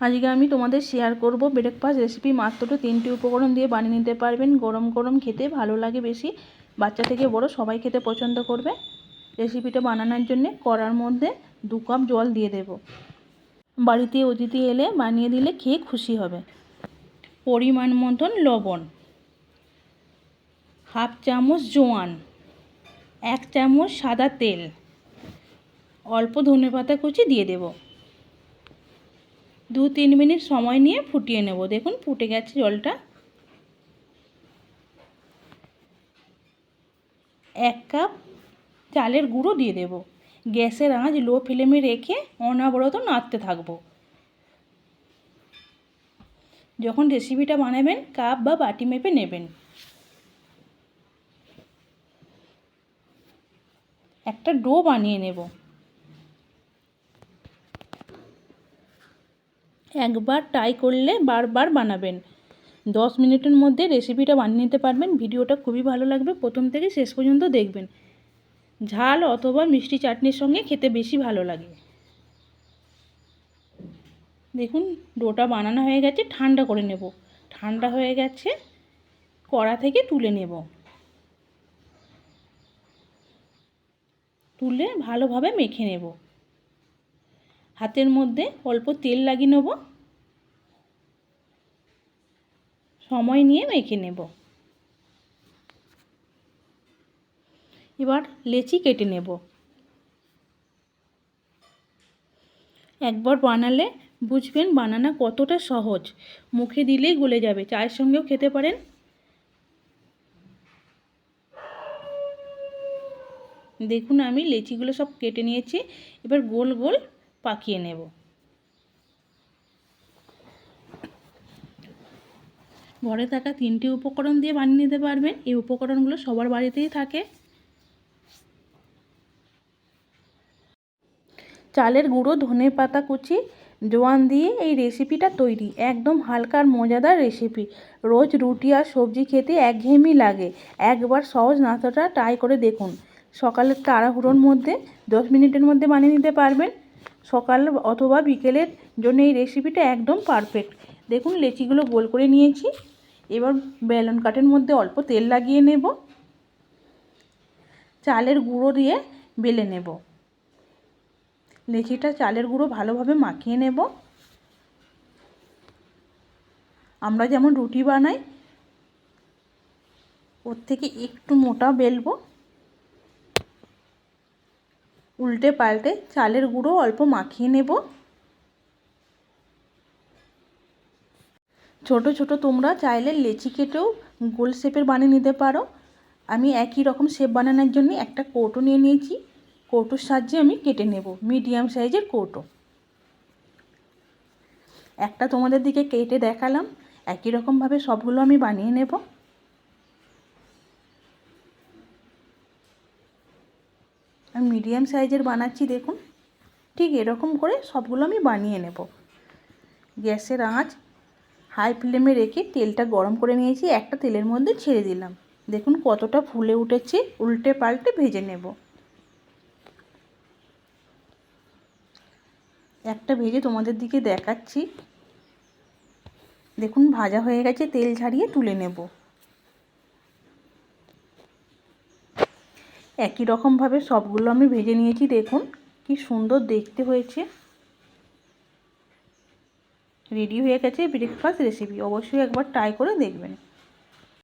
আজকে আমি তোমাদের শেয়ার করব ব্রেকফাস্ট রেসিপি মাত্র তিনটি উপকরণ দিয়ে বানিয়ে নিতে পারবেন। গরম গরম খেতে ভালো লাগে বেশি। বাচ্চা থেকে বড় সবাই খেতে পছন্দ করবে। রেসিপিটা বানানোর জন্য কড়ার মধ্যে দু কাপ জল দিয়ে দেব। বাড়িতে অতিথি এলে বানিয়ে দিলে খেয়ে খুশি হবে। পরিমাণ মতন লবণ। হাফ চামচ জোয়ান। এক চামচ সাদা তেল। অল্প ধনে পাতা কুচি দিয়ে দেব। দু তিন মিনিট সময় নিয়ে ফুটিয়ে নেব। দেখুন, ফুটে গেছে জলটা। এক কাপ চালের গুঁড়ো দিয়ে দেব। গ্যাসের আঁচ লো ফ্লেমে রেখে অনাবরত নাড়তে থাকব। যখন রেসিপিটা বানাবেন, কাপ বা বাটি মেপে নেবেন। একটা ডো বানিয়ে নেব। একবার ট্রাই করলে বারবার বানাবেন। দশ মিনিটের মধ্যে রেসিপিটা বানিয়ে নিতে পারবেন। ভিডিওটা খুবই ভালো লাগবে। প্রথম থেকে শেষ পর্যন্ত দেখবেন। ঝাল অথবা মিষ্টি চাটনির সঙ্গে খেতে বেশি ভালো লাগে। দেখুন, ডোটা বানানো হয়ে গেছে, ঠান্ডা করে নেব। ঠান্ডা হয়ে গেছে, কড়া থেকে তুলে নেব। তুলে ভালোভাবে মেখে নেব। হাতের মধ্যে অল্প তেল লাগিয়ে নেব। সময় নিয়ে মেখে নেব। এবার লেচি কেটে নেব। একবার বানালে বুঝবেন বানানা কতটা সহজ। মুখে দিলেই গলে যাবে। চায়ের সঙ্গেও খেতে পারেন। দেখুন আমি লেচিগুলো সব কেটে নিয়েছি। এবার গোল গোল পাকিয়ে নেব। ঘরে থাকা তিনটি উপকরণ দিয়ে বানিয়ে নিতে পারবেন। এই উপকরণগুলো সবার বাড়িতেই থাকে। চালের গুঁড়ো, ধনে পাতা কুচি, জোয়ান দিয়ে এই রেসিপিটা তৈরি। একদম হালকার, মজাদার রেসিপি। রোজ রুটি আর সবজি খেতে একঘেয়েমি লাগে। একবার সহজ নাস্তাটা ট্রাই করে দেখুন। সকালের তাড়াহুড়োর মধ্যে দশ মিনিটের মধ্যে বানিয়ে নিতে পারবেন। সকাল অথবা বিকেলের জন্য এই রেসিপিটা একদম পারফেক্ট। দেখুন, লেচিগুলো গোল করে নিয়েছি। এবার বেলন কাঠের মধ্যে অল্প তেল লাগিয়ে নেব। চালের গুঁড়ো দিয়ে বেলে নেব। লেচিটা চালের গুঁড়ো ভালোভাবে মাখিয়ে নেব। আমরা যেমন রুটি বানাই, ওর থেকে একটু মোটা বেলবো। উল্টে পাল্টে চালের গুঁড়ো অল্প মাখিয়ে নেব। ছোট ছোট তোমরা চাইলে লেচি কেটেও গোল শেপের বানিয়ে নিতে পারো। আমি একই রকম শেপ বানানোর জন্য একটা কৌটো নিয়ে নিয়েছি। কৌটোর সাহায্যে আমি কেটে নেব, মিডিয়াম সাইজের কৌটো। একটা তোমাদের দিকে কেটে দেখালাম, একই রকমভাবে সবগুলো আমি বানিয়ে নেব। আমি মিডিয়াম সাইজের বানাচ্ছি, দেখুন। ঠিক এরকম করে সবগুলো আমি বানিয়ে নেব। গ্যাসের আঁচ হাই ফ্লেমে রেখে তেলটা গরম করে নিয়েছি, একটা তেলের মধ্যে ছেড়ে দিলাম। দেখুন কতটা ফুলে উঠেছে, উল্টে পাল্টে ভেজে নেব। একটা ভেজে তোমাদের দিকে দেখাচ্ছি। দেখুন ভাজা হয়ে গেছে, তেল ঝারিয়ে তুলে নেব। একই রকমভাবে সবগুলো আমি ভেজে নিয়েছি, দেখুন কি সুন্দর দেখতে হয়েছে। রেডি হয়ে গেছে ব্রেকফাস্ট রেসিপি অবশ্যই একবার ট্রাই করে দেখবেন।